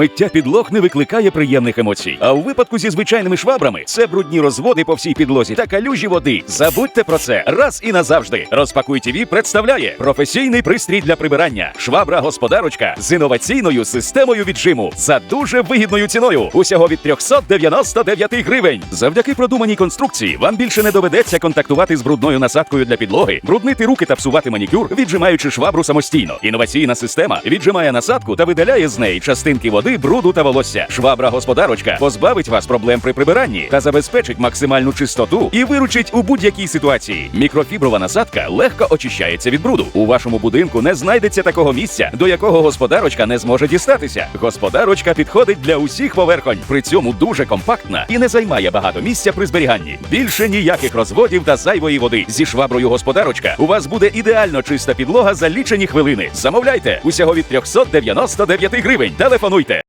Миття підлог не викликає приємних емоцій. А у випадку зі звичайними швабрами це брудні розводи по всій підлозі та калюжі води. Забудьте про це раз і назавжди. Розпакуй ТВ представляє професійний пристрій для прибирання. Швабра господарочка з інноваційною системою віджиму за дуже вигідною ціною. Усього від 399 гривень. Завдяки продуманій конструкції вам більше не доведеться контактувати з брудною насадкою для підлоги, бруднити руки та псувати манікюр, віджимаючи швабру самостійно. Інноваційна система віджимає насадку та видаляє з неї частинки води, бруду та волосся. Швабра господарочка позбавить вас проблем при прибиранні та забезпечить максимальну чистоту і виручить у будь-якій ситуації. Мікрофіброва насадка легко очищається від бруду. У вашому будинку не знайдеться такого місця, до якого господарочка не зможе дістатися. Господарочка підходить для усіх поверхонь, при цьому дуже компактна і не займає багато місця при зберіганні. Більше ніяких розводів та зайвої води. Зі шваброю господарочка у вас буде ідеально чиста підлога за лічені хвилини. Замовляйте усього від 399 гривень. Телефонуйте